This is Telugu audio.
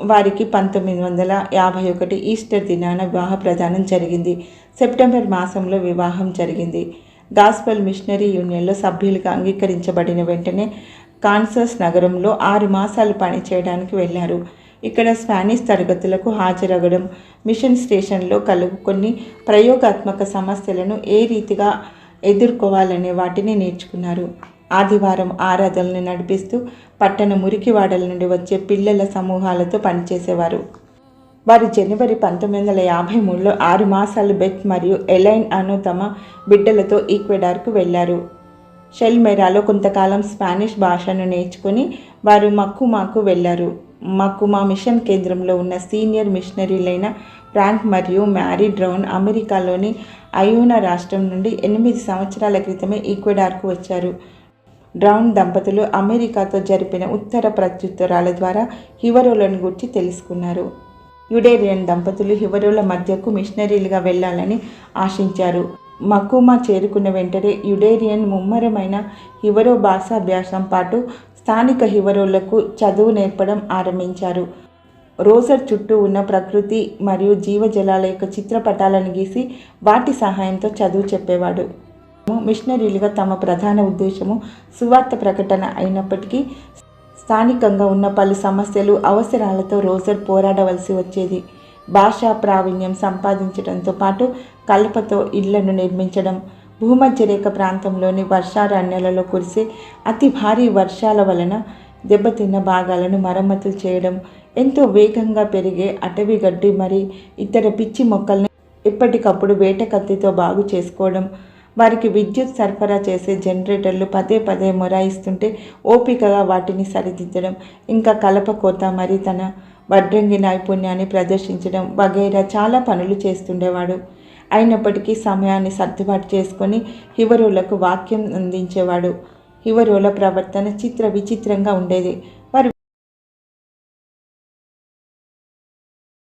వారికి పంతొమ్మిది వందల యాభై ఒకటి ఈస్టర్ దినాన వివాహ ప్రదానం జరిగింది. సెప్టెంబర్ మాసంలో వివాహం జరిగింది. గాస్పల్ మిషనరీ యూనియన్లో సభ్యులుగా అంగీకరించబడిన వెంటనే కాన్సస్ నగరంలో ఆరు మాసాలు పనిచేయడానికి వెళ్ళారు ఇక్కడ స్పానిష్ తరగతులకు హాజరవ్వడం మిషన్ స్టేషన్లో కలుగు కొన్ని ప్రయోగాత్మక సమస్యలను ఏ రీతిగా ఎదుర్కోవాలనే వాటిని నేర్చుకున్నారు. ఆదివారం ఆరాధనలు నడిపిస్తూ పట్టణ మురికివాడల నుండి వచ్చే పిల్లల సమూహాలతో పనిచేసేవారు. వారు జనవరి పంతొమ్మిది వందల యాభై మూడులో ఆరు మాసాలు బెత్ మరియు ఎలైన్ అను తమ బిడ్డలతో ఈక్వెడార్కు వెళ్ళారు. షెల్మెరాలో కొంతకాలం స్పానిష్ భాషను నేర్చుకుని వారు మక్కుమాకు వెళ్ళారు. మక్కుమా మిషన్ కేంద్రంలో ఉన్న సీనియర్ మిషనరీలైన ఫ్రాంక్ మరియు మ్యారీ డ్రౌన్ అమెరికాలోని అయోనా రాష్ట్రం నుండి ఎనిమిది సంవత్సరాల క్రితమే ఈక్వెడార్కు వచ్చారు. డ్రౌన్ దంపతులు అమెరికాతో జరిపిన ఉత్తర ప్రత్యుత్తరాల ద్వారా హివరోలను గురించి తెలుసుకున్నారు. యుడేరియన్ దంపతులు హివరోల మధ్యకు మిషనరీలుగా వెళ్ళాలని ఆశించారు. మకుమా చేరుకున్న వెంటనే యుడేరియన్ ముమ్మరమైన హివరో భాషాభ్యాసం పాటు స్థానిక హివరోలకు చదువు నేర్పడం ఆరంభించారు. రోజర్ చుట్టూ ఉన్న ప్రకృతి మరియు జీవజలాల యొక్క చిత్రపటాలను గీసి వాటి సహాయంతో చదువు చెప్పేవాడు. మిషనరీలుగా తమ ప్రధాన ఉద్దేశము సువార్త ప్రకటన అయినప్పటికీ స్థానికంగా ఉన్న పలు సమస్యలు అవసరాలతో రోజర్ పోరాడవలసి వచ్చేది. భాషా ప్రావీణ్యం సంపాదించడంతో పాటు కలపతో ఇళ్ళను నిర్మించడం భూమధ్యరేఖ ప్రాంతంలోని వర్షారణ్యాలలో కురిసే అతి భారీ వర్షాల వలన దెబ్బతిన్న భాగాలను మరమ్మతులు చేయడం ఎంతో వేగంగా పెరిగే అటవీ గడ్డి మరి ఇతర పిచ్చి మొక్కల్ని ఎప్పటికప్పుడు వేట కత్తితో బాగు చేసుకోవడం వారికి విద్యుత్ సరఫరా చేసే జనరేటర్లు పదే పదే మొరాయిస్తుంటే ఓపికగా వాటిని సరిదిద్దడం ఇంకా కలప కోత మరి తన వడ్రంగి నైపుణ్యాన్ని ప్రదర్శించడం వగైరా చాలా పనులు చేస్తుండేవాడు. అయినప్పటికీ సమయాన్ని సర్దుబాటు చేసుకొని హివరులకు వాక్యం అందించేవాడు. హివరుల ప్రవర్తన చిత్ర విచిత్రంగా ఉండేది.